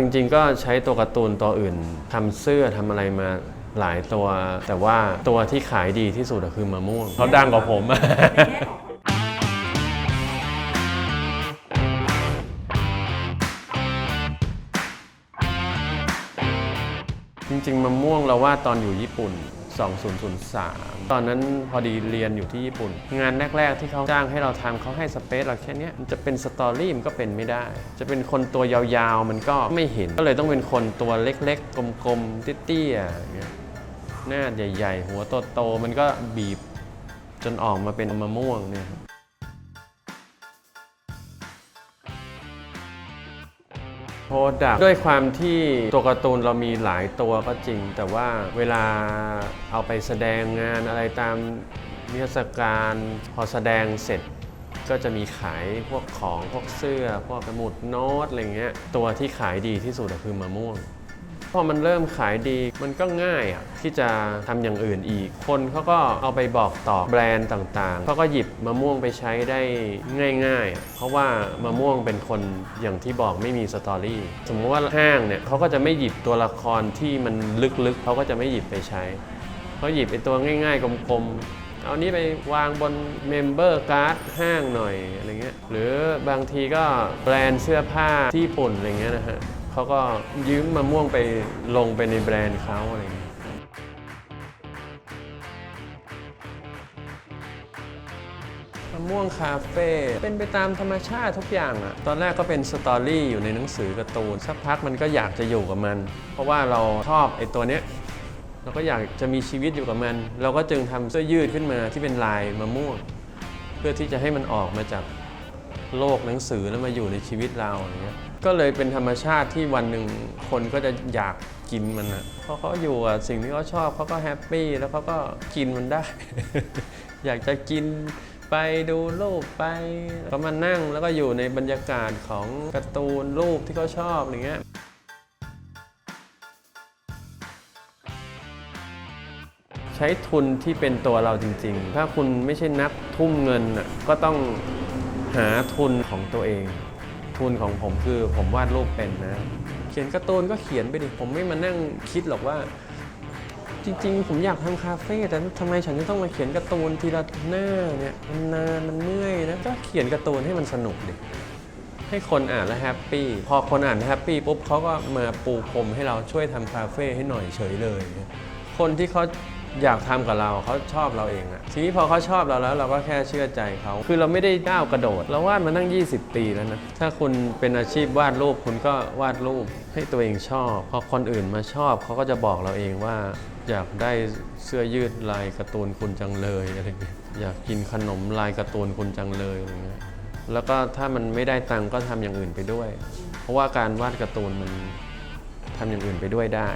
จริงๆ ก็ใช้ตัวการ์ตูนตัวอื่นทำเสื้อทำอะไรมาหลายตัว แต่ว่าตัวที่ขายดีที่สุดอะคือมะม่วงเขาดังกว่าผม จริงๆมะม่วงเราว่าดตอนอยู่ญี่ปุ่น 2003 ตอนนั้นพอดีเรียนอยู่ที่ญี่ปุ่น งานแรก ๆ ที่เขาจ้างให้เราทำเขาให้สเปซเราแค่เนี้ยมันจะเป็นสตอรี่มันก็เป็นไม่ได้ จะเป็นคนตัวยาวๆ มันก็ไม่เห็น ก็เลยต้องเป็นคนตัวเล็กๆ กลมๆ เตี้ยๆอย่างเงี้ยหน้าใหญ่ ๆ หัวโตๆมันก็บีบจนออกมาเป็นมะม่วงเนี่ย โปรดักด้วยความที่ตัวการ์ตูนเรามีหลายตัวก็จริง แต่ว่าเวลาเอาไปแสดงงานอะไรตามนิทรรศการพอแสดงเสร็จก็จะมีขายพวกของพวกเสื้อ พวกสมุดโน้ตอะไรเงี้ยตัวที่ขายดีที่สุดคือมะม่วง พอมันเริ่มขายดีมันก็ง่ายอะที่จะทำอย่างอื่นอีก คนเขาก็เอาไปบอกต่อแบรนด์ต่างๆเขาก็หยิบมะม่วงไปใช้ได้ง่ายๆ เพราะว่ามะม่วงเป็นคนอย่างที่บอกไม่มีสตอรี่สมมติว่าห้างเนี่ยเขาก็จะไม่หยิบตัวละครที่มันลึกๆเขาก็จะไม่หยิบไปใช้เขาหยิบไอตัวง่ายๆ กลมๆ เอานี้ไปวางบนเมมเบอร์การ์ดห้างหน่อยอะไรเงี้ยหรือบางทีก็แบรนด์เสื้อผ้าที่ญี่ปุ่นอะไรเงี้ยนะฮะ เขาก็ยืมมะม่วงไปลงไปในแบรนด์เขาอะไรเงี้ยมะม่วงคาเฟ่เป็นไปตามธรรมชาติทุกอย่างอะตอนแรกก็เป็นสตอรี่อยู่ในหนังสือการ์ตูนสักพักมันก็อยากจะอยู่กับมัน เพราะว่าเราชอบไอ้ตัวเนี้ยเราก็อยากจะมีชีวิตอยู่กับมัน เราก็จึงทำเสื้อยืดขึ้นมาที่เป็นลายมะม่วง เพื่อที่จะให้มันออกมาจาก โลกหนังสือแล้วมาอยู่ในชีวิตเราอย่างเงี้ยก็เลยเป็นธรรมชาติที่วันหนึ่งคนก็จะอยากกินมันอะเพราะเขาอยู่กับสิ่งที่เขาชอบเขาก็แฮปปี้แล้วเขาก็กินมันได้ อยากจะกินไปดูรูปไปก็มานั่งแล้วก็อยู่ในบรรยากาศของการ์ตูนรูปที่เขาชอบอย่างเงี้ยใช้ทุนที่เป็นตัวเราจริง ๆ ถ้าคุณไม่ใช่นักทุ่มเงินน่ะก็ต้อง หาทุนของตัวเอง ทุนของผมคือผมวาดรูปเป็นนะ เขียนการ์ตูนก็เขียนไปดิ ผมไม่มานั่งคิดหรอกว่า จริงๆ ผมอยากทำคาเฟ่แต่ทำไมฉันจะต้องมาเขียนการ์ตูนทีละหน้าเนี่ยมันนานมันเมื่อยนะก็เขียนการ์ตูนให้มันสนุกดิให้คนอ่านแล้วแฮปปี้พอคนอ่านแฮปปี้ปุ๊บเขาก็มาปูพรมให้เราช่วยทำคาเฟ่ให้หน่อยเฉยเลย คนที่เขา อยากทำกับเราเขาชอบเราเองอะทีนี้พอเขาชอบเราแล้ว เราก็แค่เชื่อใจเขา คือเราไม่ได้ก้าวกระโดด เราวาดมาตั้ง 20 ปีแล้วนะ ถ้าคุณเป็นอาชีพวาดรูปคุณก็วาดรูปให้ตัวเองชอบ พอคนอื่นมาชอบเขาก็จะบอกเราเองว่า อยากได้เสื้อยืดลายการ์ตูนคุณจังเลยอะไรเงี้ยอยากกินขนมลายการ์ตูนคุณจังเลยอะไรเงี้ยแล้วก็ถ้ามันไม่ได้ตังก็ทำอย่างอื่นไปด้วย เพราะว่าการวาดการ์ตูนมันทำอย่างอื่นไปด้วยได้